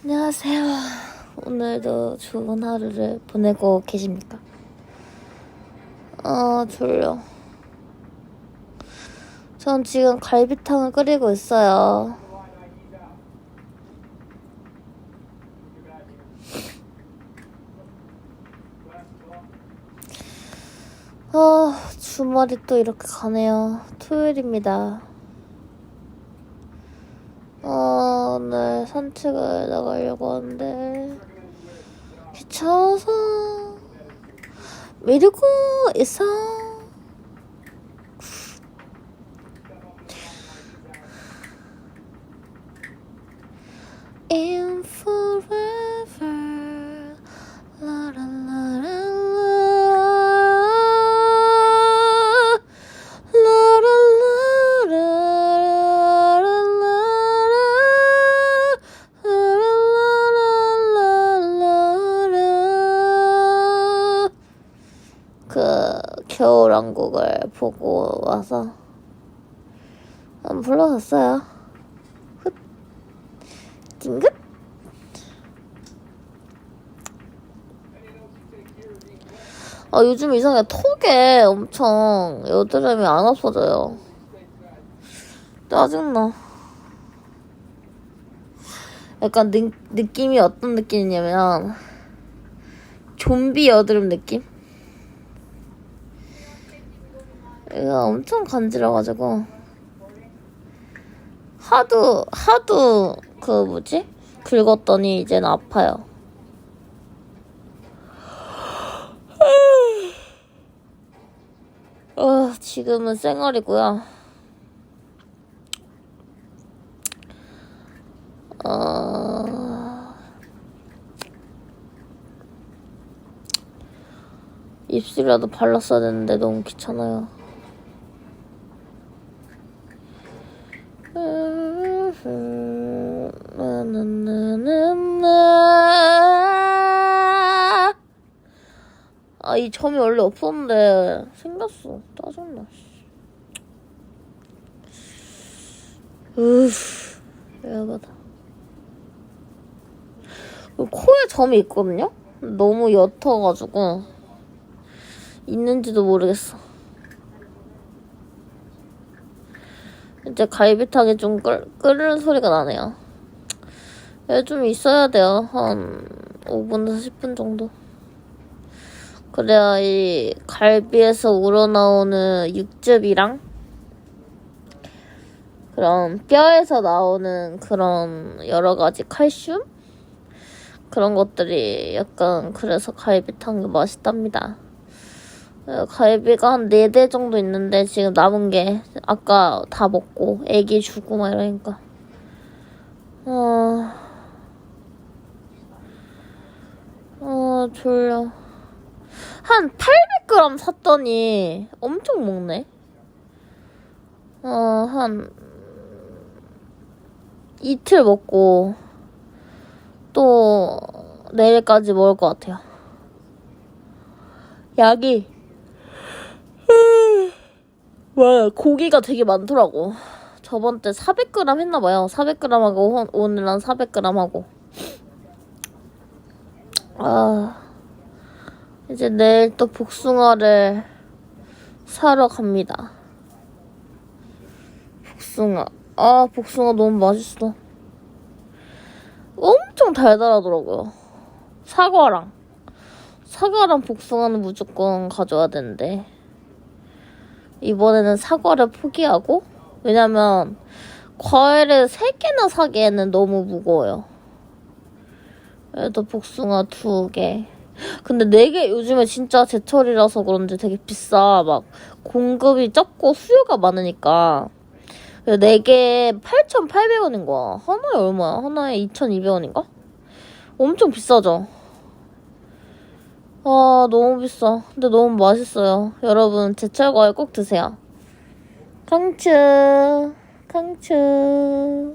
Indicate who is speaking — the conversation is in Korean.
Speaker 1: 안녕하세요. 오늘도 좋은 하루를 보내고 계십니까? 아, 졸려. 전 지금 갈비탕을 끓이고 있어요. 아, 주말이 또 이렇게 가네요. 토요일입니다. 어, 오늘 산책을 나가려고 하는데 귀찮아서 미루고 있어. In 겨울왕국을 보고 와서 한번 불러봤어요. 훗 찡긋 아 요즘 이상해 턱에 엄청 여드름이 안 없어져요. 짜증나. 약간 느, 느낌이 어떤 느낌이냐면 좀비 여드름 느낌? 얘가 엄청 간지러가지고 하도 하도 그 뭐지 긁었더니 이젠 아파요. 어, 지금은 쌩얼이고요. 어... 입술이라도 발랐어야 되는데 너무 귀찮아요. 이 점이 원래 없었는데 생겼어. 짜증나. 으, 야하다 코에 점이 있거든요? 너무 옅어가지고 있는지도 모르겠어. 이제 갈비탕이 좀 끓, 끓는 소리가 나네요. 얘 좀 있어야 돼요. 한 5분에서 10분 정도. 그래야 이 갈비에서 우러나오는 육즙이랑 그런 뼈에서 나오는 그런 여러 가지 칼슘? 그런 것들이 약간 그래서 갈비탕이 맛있답니다. 어, 갈비가 한 4대 정도 있는데 지금 남은 게 아까 다 먹고 애기 주고 막 이러니까 어... 어 졸려 한 800g 샀더니 엄청 먹네 어 한 이틀 먹고 또 내일까지 먹을 것 같아요 약이 와 고기가 되게 많더라고. 저번 때 400g 했나봐요. 400g 하고 오늘 한 400g 하고. 아 이제 내일 또 복숭아를 사러 갑니다. 복숭아. 아 복숭아 너무 맛있어. 엄청 달달하더라고요. 사과랑 사과랑 복숭아는 무조건 가져야 되는데. 이번에는 사과를 포기하고 왜냐면 과일을 3개나 사기에는 너무 무거워요. 그래도 복숭아 2개. 근데 4개 요즘에 진짜 제철이라서 그런지 되게 비싸. 막 공급이 적고 수요가 많으니까. 4개 8,800원인 거야. 하나에 얼마야? 하나에 2,200원인가? 엄청 비싸죠? 아, 너무 비싸. 근데 너무 맛있어요. 여러분, 제철 과일 꼭 드세요. 강추, 강추.